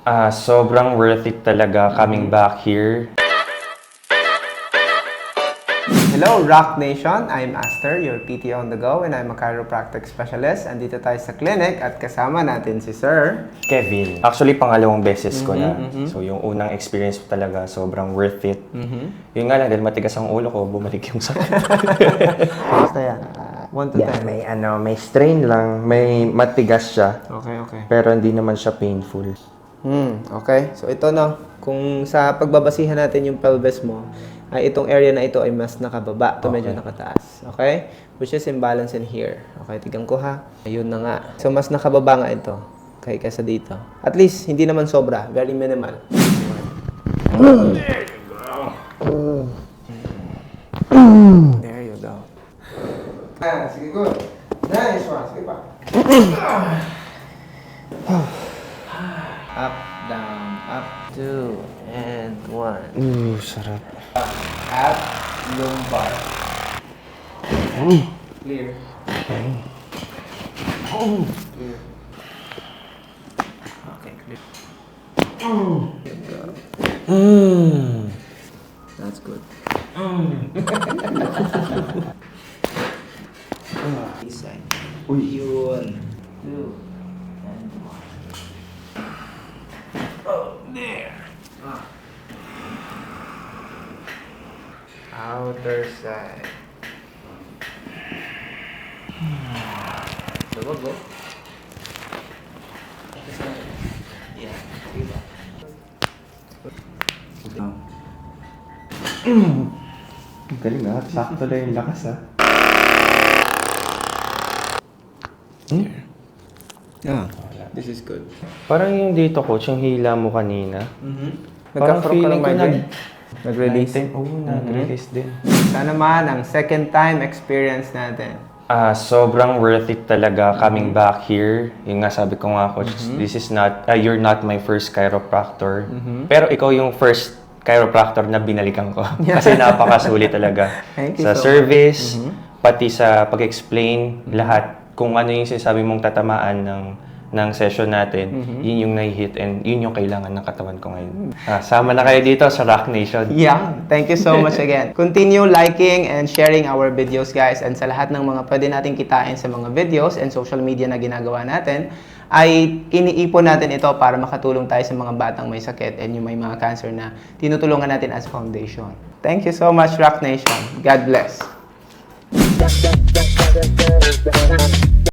Ah, sobrang worth it talaga coming back here. Hello, Rock Nation! I'm Aster, your PT on the go, and I'm a chiropractic specialist. Andito tayo sa clinic at kasama natin si Sir. Kevin. Actually, pangalawang beses ko na. So, yung unang experience ko talaga, sobrang worth it. Yun nga lang, dahil matigas ang ulo ko, bumalik yung sakit. Basta yan. 1 to yeah, may ano, may strain lang, may matigas siya. 10. Okay, okay. Pero hindi naman siya painful. Hmm, okay. So ito no, kung sa pagbabasihan natin yung pelvis mo, ay itong area na ito ay mas nakababa. Ito medyo nakataas. Okay? Which is imbalance in here. Okay, tignan ko ha. Ayun na nga. So mas nakababa nga ito kay kaysa dito. At least, hindi naman sobra. Very minimal. There you go. Sige, good. Nice one. Sige pa. Up, down, up, two, and one. Ooh, sarap. Up, lumbar. Clear. Clear. Okay, clear. Mm. That's good. This side. Yun. Two. And one. Oh, there. Ah. Outer side. So, go, go. Yeah. Diba? Galing ah. Sakto lang yung lakas ah. Yeah. This is good. Parang yung dito coach, yung hila mo kanina. Mm-hmm. Parang Nagkakaroon ka feeling ng ko migraine? nag- Nag-release? Oo, nag-release din. Sana naman ang second time experience natin. Ah, sobrang worth it talaga coming back here. Yung nga sabi ko nga coach, this is not ah, you're not my first chiropractor. Pero ikaw yung first chiropractor na binalikan ko. Kasi napakasulit talaga. Thank you sa so much. service, pati sa pag-explain, lahat kung ano yung sinasabi mong tatamaan ng ng session natin, yun yung nai-hit and yun yung kailangan ng katawan ko ngayon. Ah, sama na kayo dito sa Rock Nation. Yeah, thank you so much again. Continue liking and sharing our videos guys and sa lahat ng mga pwede nating kitain sa mga videos and social media na ginagawa natin ay iniipon natin ito para makatulong tayo sa mga batang may sakit and yung may mga cancer na tinutulungan natin as foundation. Thank you so much Rock Nation. God bless. Thank you.